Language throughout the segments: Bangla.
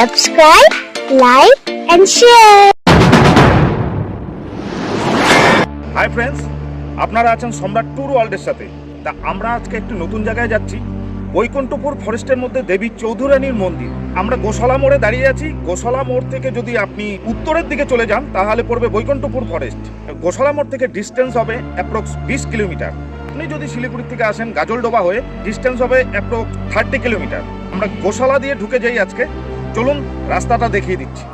subscribe, like, and share. Hi friends আপনারা আছেন সম্রাট ট্যুর ওয়ার্ল্ডের সাথে। তা আমরা আজকে একটু নতুন জায়গায় যাচ্ছি। বৈকুণ্ঠপুর ফরেস্টের মধ্যে দেবী চৌধুরানীর মন্দির। আমরা গোশালা মোড়ে দাঁড়িয়ে আছি। গোশালা মোড় থেকে যদি আপনি উত্তরের দিকে চলে যান তাহলে পড়বে বৈকুণ্ঠপুর ফরেস্ট। গোশালা মোড় থেকে ডিস্টেন্স হবে অ্যাপ্রক্স বিশ কিলোমিটার। আপনি যদি শিলিগুড়ি থেকে আসেন গাজলডোবা হয়ে ডিস্টেন্স হবে অ্যাপ্রক্স থার্টি কিলোমিটার। আমরা গোশালা দিয়ে ঢুকে যাই আজকে। চলুন রাস্তাটা দেখিয়ে দিচ্ছি।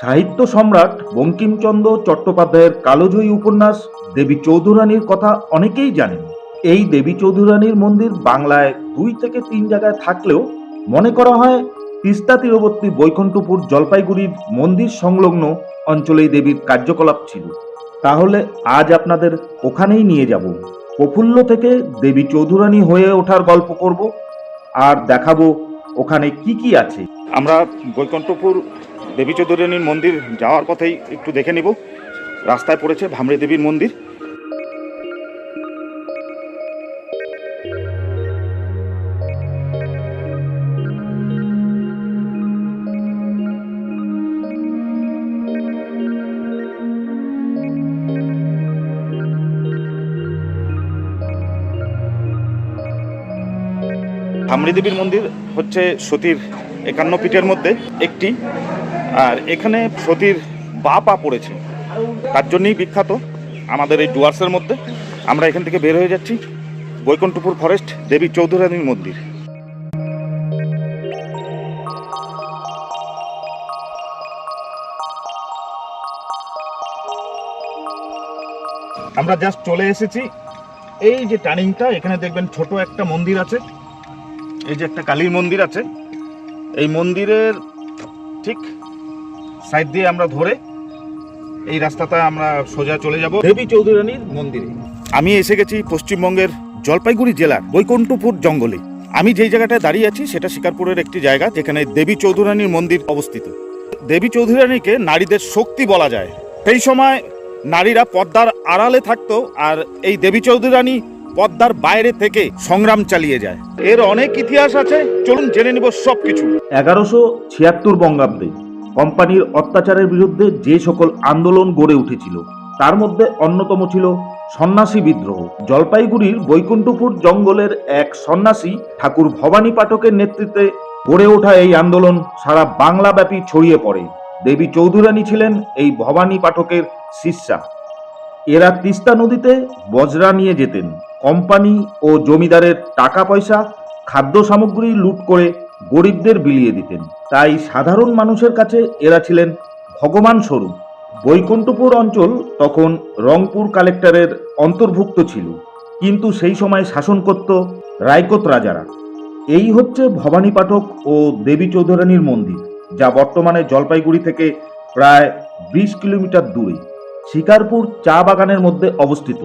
সাহিত্য সম্রাট বঙ্কিমচন্দ্র চট্টোপাধ্যায়ের কালোজয়ী উপন্যাস দেবী চৌধুরানীর কথা অনেকেই জানেন। এই দেবী চৌধুরানীর মন্দির বাংলায় দুই থেকে তিন জায়গায় থাকলেও মনে করা হয় তিস্তা তীরবর্তী বৈকুণ্ঠপুর জলপাইগুড়ির মন্দির সংলগ্ন অঞ্চলেই দেবীর কার্যকলাপ ছিল। তাহলে আজ আপনাদের ওখানেই নিয়ে যাব। প্রফুল্ল থেকে দেবী চৌধুরানী হয়ে ওঠার গল্প করব। আর দেখাবো ওখানে কি কি আছে? আমরা বৈকুণ্ঠপুর দেবী চৌধুরানীর মন্দির যাওয়ার পথেই একটু দেখে নিব। রাস্তায় পড়েছে ভামরে দেবীর মন্দির। ভামরি দেবীর মন্দির হচ্ছে সতীর একান্ন পীঠের মধ্যে একটি। আর এখানে সতীর বা পা পড়েছে। তার জন্যই বিখ্যাত আমাদের এই ডুয়ার্সের মধ্যে। আমরা এখান থেকে বের হয়ে যাচ্ছি। বৈকুণ্ঠপুর ফরেস্ট দেবী চৌধুরানীর মন্দির। আমরা জাস্ট চলে এসেছি। এই যে টার্নিংটা এখানে দেখবেন ছোট একটা মন্দির আছে। এই যে একটা কালীর মন্দির আছে, এই মন্দিরের ঠিক সাইড দিয়ে আমরা ধরে এই রাস্তাটা আমরা সোজা চলে যাব দেবী চৌধুরানীর মন্দিরে। আমি এসে গেছি পশ্চিমবঙ্গের জলপাইগুড়ি জেলার বৈকুণ্ঠপুর জঙ্গলে। আমি যেই জায়গাটায় দাঁড়িয়ে আছি সেটা শিকারপুরের একটি জায়গা যেখানে দেবী চৌধুরানীর মন্দির অবস্থিত। দেবী চৌধুরানীকে নারীদের শক্তি বলা যায়। সেই সময় নারীরা পদ্মার আড়ালে থাকতো আর এই দেবী চৌধুরানী পর্দার বাইরে থেকে সংগ্রাম চালিয়ে যায়। এর অনেক ইতিহাস আছে, চলুন জেনে নিব সবকিছু। এগারোশো ছিয়াত্তর বঙ্গাব্দে কোম্পানির অত্যাচারের বিরুদ্ধে যে সকল আন্দোলন গড়ে উঠেছিল, তার মধ্যে অন্যতম ছিল সন্ন্যাসী বিদ্রোহ। জলপাইগুড়ির বৈকুণ্ঠপুর জঙ্গলের এক সন্ন্যাসী ঠাকুর ভবানী পাঠকের নেতৃত্বে গড়ে ওঠা এই আন্দোলন সারা বাংলাব্যাপী ছড়িয়ে পড়ে। দেবী চৌধুরানী ছিলেন এই ভবানী পাঠকের শিষ্যা। এরা তিস্তা নদীতে বজরা নিয়ে যেতেন। কোম্পানি ও জমিদারের টাকা পয়সা খাদ্য সামগ্রী লুট করে গরিবদের বিলিয়ে দিতেন। তাই সাধারণ মানুষের কাছে এরা ছিলেন ভগবান স্বরূপ। বৈকুণ্ঠপুর অঞ্চল তখন রংপুর কালেক্টরের অন্তর্ভুক্ত ছিল। কিন্তু সেই সময় শাসন করত রায়কোট রাজারা। এই হচ্ছে ভবানী পাঠক ও দেবী চৌধুরানীর মন্দির, যা বর্তমানে জলপাইগুড়ি থেকে প্রায় বিশ কিলোমিটার দূরে। শিকারপুর চা বাগানের মধ্যে অবস্থিত।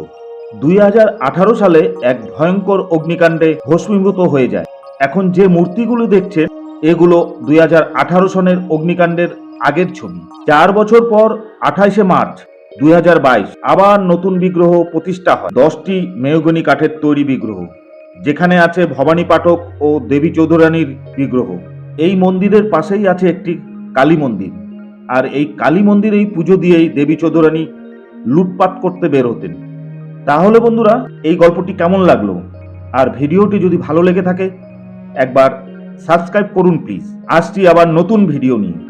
দুই হাজার আঠারো সালে এক ভয়ঙ্কর অগ্নিকাণ্ডে ভস্মীভূত হয়ে যায়। এখন যে মূর্তিগুলো দেখছেন, এগুলো দুই হাজার আঠারো সনের অগ্নিকাণ্ডের আগের ছবি। চার বছর পর আঠাইশে মার্চ দুই হাজার বাইশ আবার নতুন বিগ্রহ প্রতিষ্ঠা হয়। দশটি মেয়গনি কাঠের তৈরি বিগ্রহ, যেখানে আছে ভবানী পাঠক ও দেবী চৌধুরানীর বিগ্রহ। এই মন্দিরের পাশেই আছে একটি কালী মন্দির। আর এই কালী মন্দিরেই পুজো দিয়েই দেবী চৌধুরানী লুটপাট করতে বের হতেন। তাহলে বন্ধুরা, এই গল্পটি কেমন লাগল? আর ভিডিওটি যদি ভালো লেগে থাকে, একবার সাবস্ক্রাইব করুন প্লিজ। আসছি আবার নতুন ভিডিও নিয়ে।